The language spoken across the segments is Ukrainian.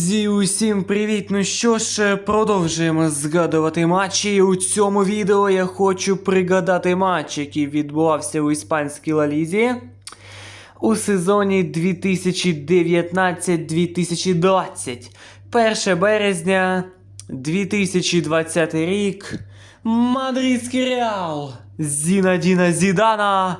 Друзі, усім привіт! Ну що ж, продовжуємо згадувати матчі. У цьому відео я хочу пригадати матч, який відбувався у іспанській лалізі у сезоні 2019-2020. 1 березня 2020 рік. Мадридський Реал Зінадіна Зідана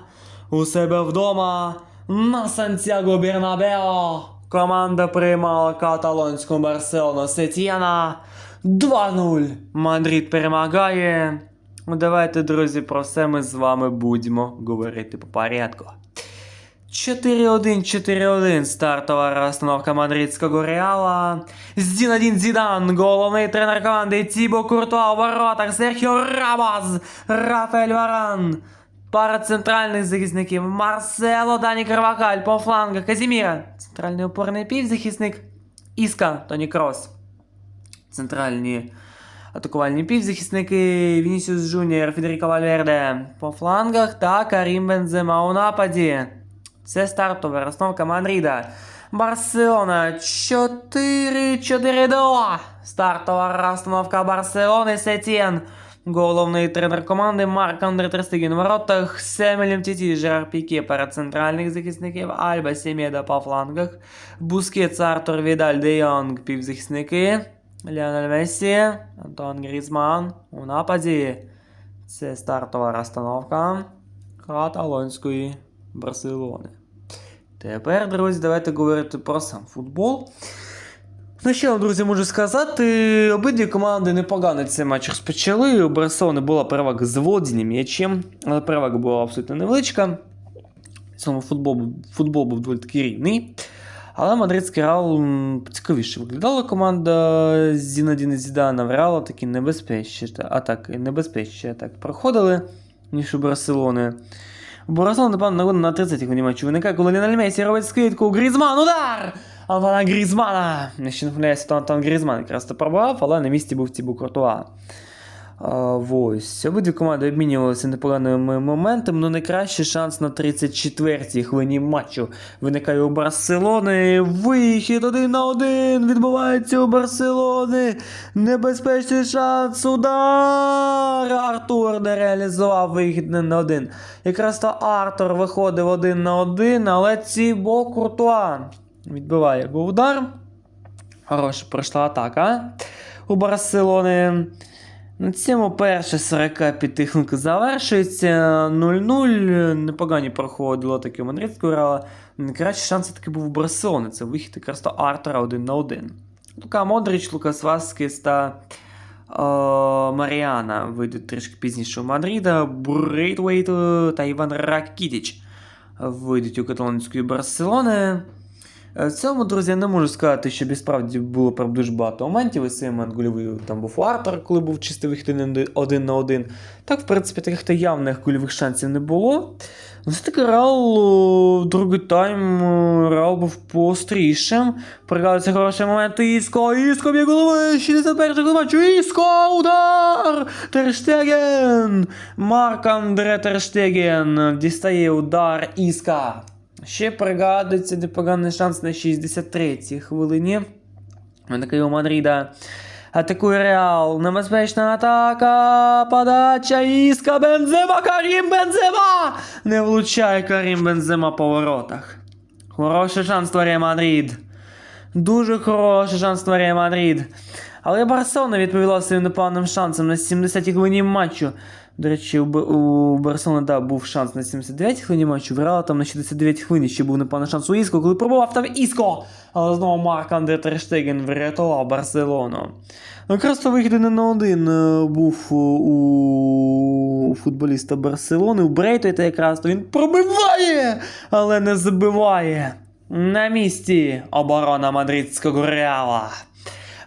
у себе вдома на Сантьяго Бернабео. Команда приймала каталонську Барселону Сетіана. 2-0. Мадрид перемагає. Давайте, друзі, про все ми з вами будемо говорити по порядку. 4-1, 4-1 стартова розстановка мадридського Реала. Зінадін Зідан, головний тренер команди Тібо Куртуа у воротах, Серхіо Рамос, Рафаель Варан. Пара центральних захисників Марсело, Дані Карвакаль по флангах Казіміра. Центральний опорний півзахисник Іска, Тоні Крос. Центральні атакувальні півзахисники Вінісіус Джуніор, Федеріко Вальверде по флангах та Карім Бензема у нападі. Це стартова розстановка Мадрида. Барселона 4-4-2. Стартова розстановка Барселони Сетєн. Головний тренер команди Марк Андре Терстеген в воротах, Семелем Тіті, Жерар Піке перед центральних захисників, Альба Сімєда по флангах, Бускетс, Артур Відаль, Де Йонг, півзахисники, Леонель Мессі, Антон Грізман у нападі. Це стартова розстановка каталонської Барселони. Тепер, друзі, давайте говорити про сам футбол. Ну, що, друзі, можу сказати, обидві команди непогано цей матч розпочали. У Барселони була перевага з володінням м'ячем, але перевага була абсолютно невеличка. Цьому футбол, футбол був доволі таки рівний. Але мадридський Реал цікавіше виглядала команда Зінадіна Зідана в Реала такі небезпечні атаки, небезпечні атаки проходили, ніж у Барселони. У Барселони, напевно, на 30 хвилині матчу виникає, коли Ліональ Месі робить скидку. Грізман, удар! Антона Грізмана! Ще не помиляюся, то Антон Грізман якраз то пробував, але на місці був Тібу Куртуа. Ось. Обидві команди обмінювалися непоганими моментами, але найкращий шанс на 34-й хвилині матчу виникає у Барселони. Вихід один на один відбувається у Барселони. Небезпечний шанс. Удар! Артур не реалізував вихід на один. Якраз то Артур виходив один на один, але Цібо Куртуа відбиває удар. Хороша пройшла атака у Барселони. На цьому перша 45 хвилинка завершується 0-0. Непогані проходило таке Мадридського Реала. Найкращий шанс таки був у Барселони. Це вихід якраз то Артура один на один. Лука Модрич, Лукас Васкес та е, Маріана вийдуть трішки пізніше у Мадрида. Брейтвейт та Іван Ракітіч вийдуть у каталонської Барселони. Е, В цьому, друзі, я не можу сказати, що справді було прям дуже багато моментів. І цей момент гольовий там був у Артур, коли був чистий вихід один- на один. Так, в принципі, таких то явних гольових шансів не було. Ну, Все-таки Реал о, другий тайм Реал був пострішим. Пригадується хороший момент. Іско, Іско б'є голови, 61 матчу, Іско, удар! Терштеген! Марк Андре Терштеген дістає удар Іска. Ще пригадується непоганий шанс на 63-й хвилині. Виникає у Мадрида. Атакує Реал. Небезпечна атака. Подача Іска Бензема. Карім Бензема. Не влучає Карім Бензема по воротах. Хороший шанс створює Мадрид. Дуже хороший шанс створює Мадрид. Але Барселона відповіла своїм непоганим шансом на 70-й хвилині матчу. До речі, у, Барселони да, був шанс на 79-й хвилині матчу, в Реала там на 69-й хвилині ще був непоганий шанс у Іско, коли пробував там Іско! Але знову Марк Андре Терштеген врятував Барселону. Ну, якраз то вихід один на один е, був у, у футболіста Барселони, у Брейтойта якраз то він пробиває, але не забиває. На місці оборона мадридського Реала.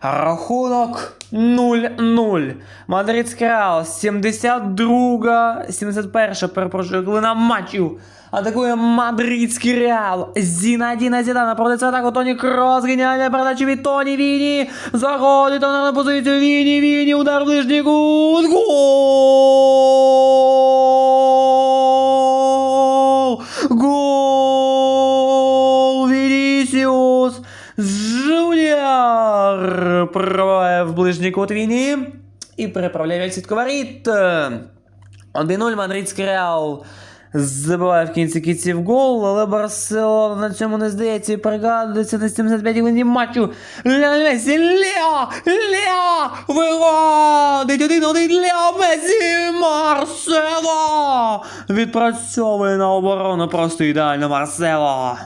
Рахунок 0-0. Мадридський Реал 72, 71, перепрошую, на матчів. Атакує мадридський Реал. Зінадіна Зідана проводиться атаку Тоні Крос. Геніальна передача від Тоні Віні. Заходить на позицію Віні. Віні. Удар в ближній кут. Гол! Ближній кут війни і переправляє сітку воріт. 1-0 мадридський Реал забиває в кінці кінців гол, але Барселона на цьому не здається і пригадується на 75 хвилині матчу. Лео Месі, Лео! Лео! Виходить! Один-один Лео Месі! Марсело! Відпрацьовує на оборону просто ідеально Марсело.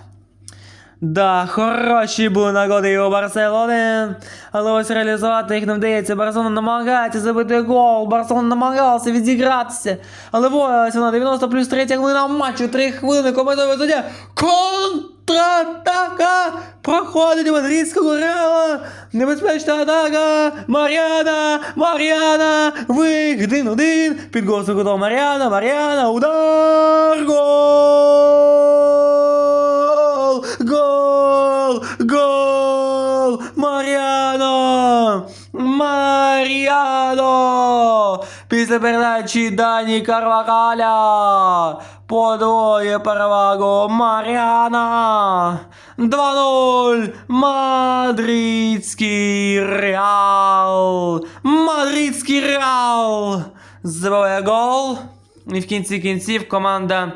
Да, хороші були нагоди у Барселони, але ось реалізувати їх не вдається. Барселона намагається забити гол. Барселона намагалася відігратися. Але ось вона 90 плюс 3 хвилина матчу. 3 хвилини командує висоті. Контратака! Проходить мадридського реала. Небезпечна атака. Мар'яна! Мар'яна! Вихід 1-1. Під гол кутом Мар'яна. Мар'яна. Удар! Гол! Гол! Гол! Мар'яно! Мар'яно! Після передачі Дані Карвакаля подвоє перевагу Мар'яна! 2-0! Мадридський Реал! Мадридський Реал! Забиває гол. І в кінці кінців команда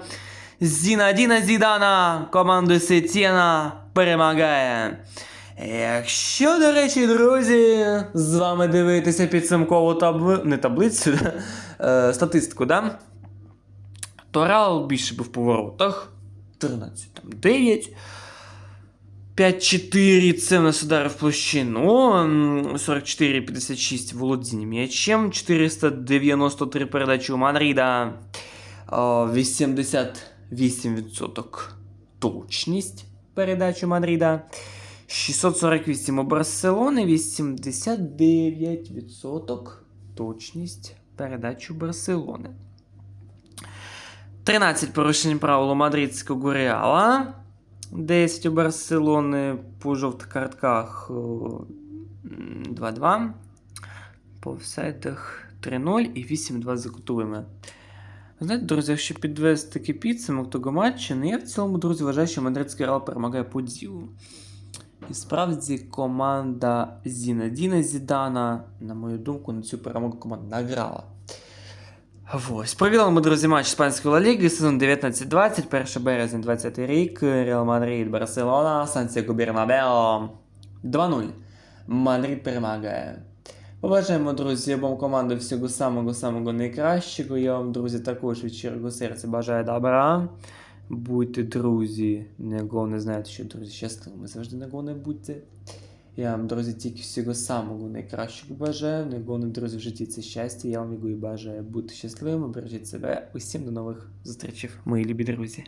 Зінадіна Зідана команду Сетєна перемагає. Якщо, до речі, друзі, з вами дивитися підсумкову табли... не таблицю, да? е, статистику, да? то Реал більше був в поворотах. 13, там 9. 5-4 це в нас удари в площину. 44-56 володіння м'ячем. 493 передачі у Мадрида. 88% точність передачі Мадрида. 648 у Барселони, 89% точність передачі Барселони. 13 порушень правил у мадридського Реала. 10 у Барселони по жовтих картках 2-2. По офсайдах 3-0 і 8-2 за кутовими. Знаєте, друзі, якщо підвести такий підсумок того матчу, ну я в цілому, друзі, вважаю, що мадридський Реал перемагає по ділу. І справді команда Зінадіна Зідана, на мою думку, на цю перемогу команда награла. Ось. Провели ми, друзі, матч Іспанської Ліги, сезон 19-20, 1 березня 20 рік, Реал Мадрид, Барселона, Сантьяго Бернабео. 2-0. Мадрид перемагає. Побажаємо, друзі, обом командам всього самого-самого найкращого. Я вам, друзі, також від щирого серця бажаю добра. Будьте друзі, не головне знаєте, що друзі щасливими завжди не головне будьте. Я вам, друзі, тільки всього самого найкращого бажаю. Не головне, друзі, в житті це щастя. Я вам його і бажаю бути щасливими, бережіть себе. Усім до нових зустрічей, мої любі друзі.